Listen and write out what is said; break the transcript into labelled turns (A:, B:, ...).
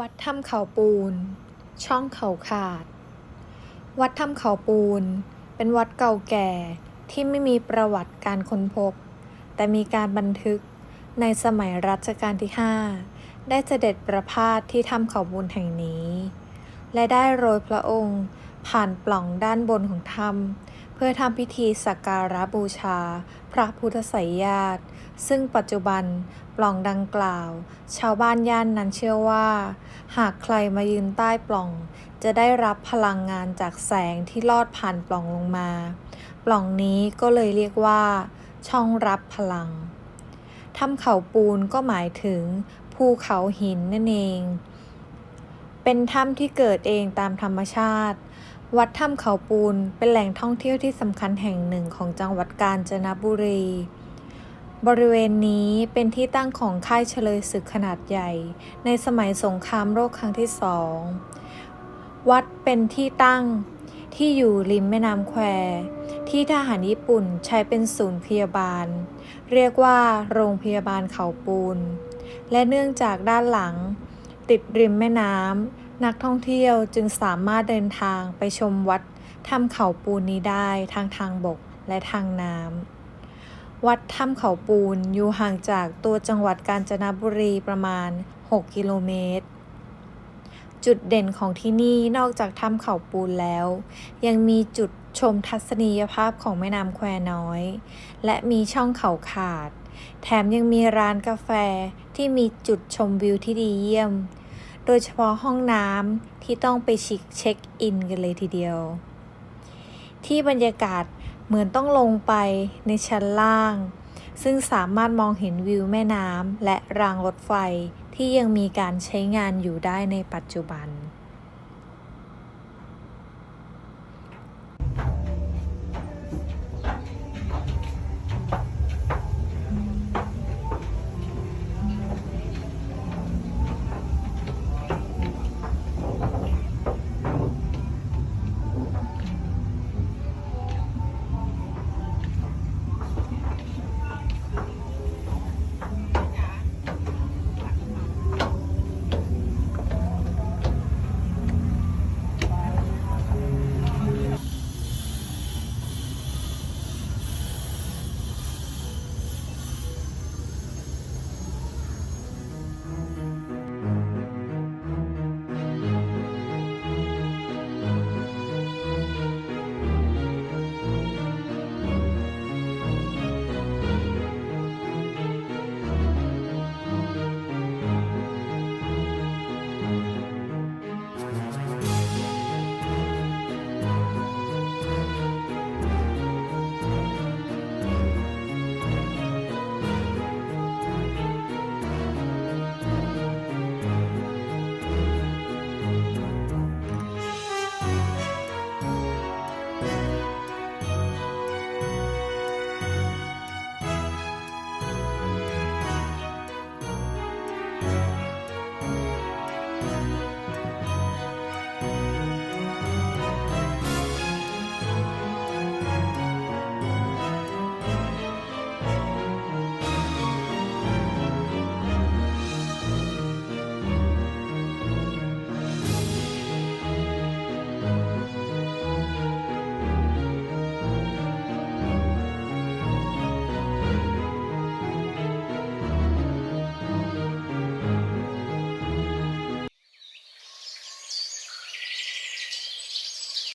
A: วัดถ้ำเขาปูน ช่องเขาขาด วัดถ้ำเขาปูน เป็นวัดเก่าแก่ที่ไม่มีประวัติการค้นพบ แต่มีการบันทึกในสมัยรัชกาลที่ 5 ได้เสด็จประพาสที่ถ้ำเขาปูนแห่งนี้ และได้โรยพระองค์ผ่านปล่องด้านบนของถ้ำ พื่อทำพิธีสักการะบูชา พระพุทธไสยญาติ ซึ่งปัจจุบันปล่องดังกล่าว ชาวบ้านย่านนั้นเชื่อว่า หากใครมายืนใต้ปล่อง จะได้รับพลังงานจากแสงที่ลอดผ่านปล่องลงมา ปล่องนี้ก็เลยเรียกว่า ช่องรับพลังถ้ำเขาปูนก็หมายถึงภูเขาหินนั่นเอง เป็นถ้ำที่เกิดเองตามธรรมชาติ วัดถ้ำเขาปูนเป็นแหล่งท่องเที่ยวที่สำคัญแห่งหนึ่งของจังหวัดกาญจนบุรี บริเวณนี้เป็นที่ตั้งของค่ายเฉลยศึกขนาดใหญ่ ในสมัยสงครามโลกครั้งที่สอง วัดเป็นที่ตั้งที่อยู่ริมแม่น้ำแควที่ทหารญี่ปุ่นใช้เป็นศูนย์พยาบาล เรียกว่าโรงพยาบาลเขาปูน และเนื่องจากด้านหลัง ติดริมแม่น้ำ นักท่องเที่ยวจึงสามารถเดินทางไปชมวัดถ้ำเขาปูนนี้ได้ทางทางบกและทางน้ำ วัดถ้ำเขาปูนอยู่ห่างจากตัวจังหวัดกาญจนบุรีประมาณ 6 กิโลเมตร จุดเด่นของที่นี่นอกจากถ้ำเขาปูนแล้ว ยังมีจุดชมทัศนียภาพของแม่น้ำแควน้อย และมีช่องเขาขาด แถมยังมีร้านกาแฟที่มีจุดชมวิวที่ดีเยี่ยม โดยเฉพาะห้องน้ำที่ต้องไปชิคเช็คอินกันเลยทีเดียว ที่บรรยากาศเหมือนต้องลงไปในชั้นล่าง ซึ่งสามารถมองเห็นวิวแม่น้ำและรางรถไฟที่ยังมีการใช้งานอยู่ได้ในปัจจุบัน